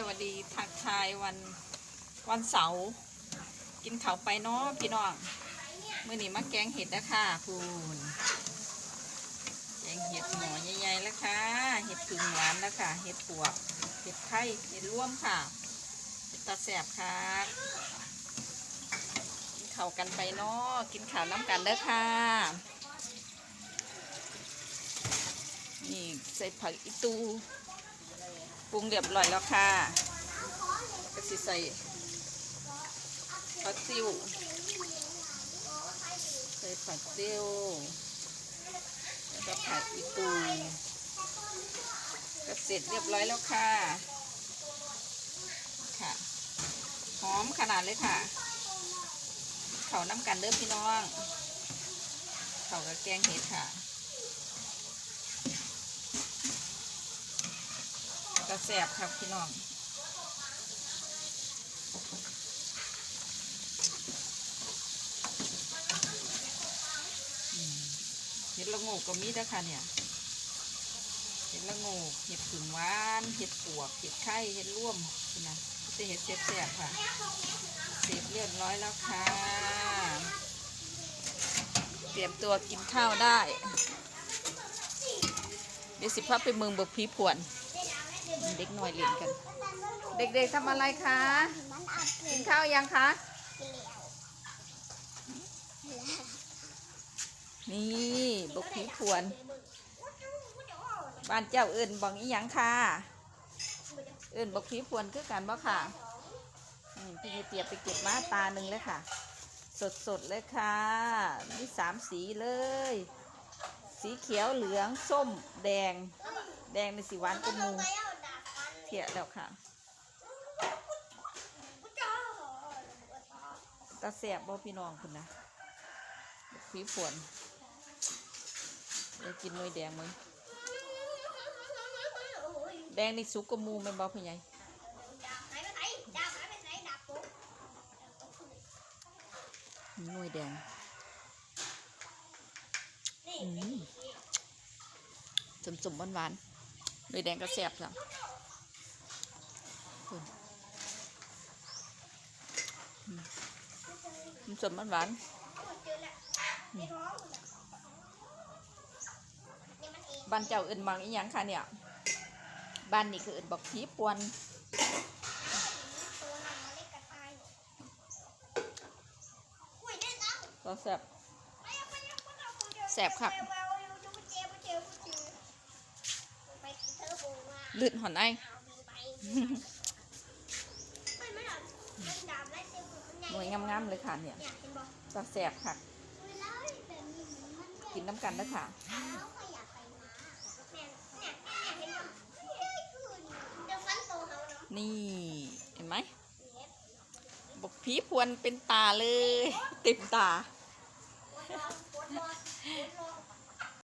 สวัสดีทักทายวันวันเสาร์กินเขาวไปเนาะพี่น้องมื่อนี้มาแกงเห็ดนะค่ะคุณแกงเห็ดหมอใหญ่ๆแล้วค่ะเห็ดผึ่งหวานแล้วค่ะเห็ดปวกเห็ดไข่เห็ดร่วมค่ะเห็ดตาแสบค่ะกินข้าวกันไปเนาะกินข้าวน้ำกันเด้อค่ะนี่ใส่ผักอีตู ปรุงเรียบร้อยแล้วค่ะก็สิใส่ผักซิวใส่ผักซิวแล้วก็ผักอีตูก็เสร็จเรียบร้อยแล้วค่ะ ค่ะ หอมขนาดเลยค่ะ เขาน้ำกันเด้อพี่น้อง เขากับแกงเห็ดค่ะ กระ แสบครับพี่น้องเห็ดละโงกก็มีนะค่ะเนี่ยเห็ดละโงกเห็ดผึ่งหวานเห็ดปวกเห็ดไข่เห็ดร่วมนี่นะจะเห็ดแสบๆค่ะเสร็จเรียบร้อยแล้วค่ะ เตรียมตัวกินข้าวได้ เดี๋ยวสิพับไปเมืองบกพีผวน เด็กหน่อยเล่นกัน เด็กๆทำอะไรคะกินข้าวยังคะนี่บกผีผวน บ้านเจ้าเอิญบอกอีหยังค่ะ เอิญบกผีผวนคือกันบ่ค่ะพี่เตียบไปเก็บมาตาหนึ่งเลยค่ะ สดๆเลยค่ะมีสามสีเลย สีเขียวเหลืองส้มแดง แดงในสีหวานกมู เทียแล้วค่ะตาแสบบ่พี่น้องคุณนะผีฝนเดี๋ยวกินหน่วยแดงมึงแดงนี่สุกกว่าหมูแม่นบ่พี่ใหญ่หน่วยแดงอืมสมสมหวานหวานๆหน่วยแดงก็แสบจ้ะ คุณอืมสมสมหวานหวานๆบ้านเจ้าเอินบางอีหยังค่ะเนี่ยบ้านนี่คือเอินบอกผีปวนก็แสบแสบครับลื่นหอนไอหน่ วยงามๆเลยค่ะเนี่ยก็แสบค่ะ กินน้ำกันนะค่ะนี่ เห็นไหมบอกผีพวนเป็นตาเลย เต็มตา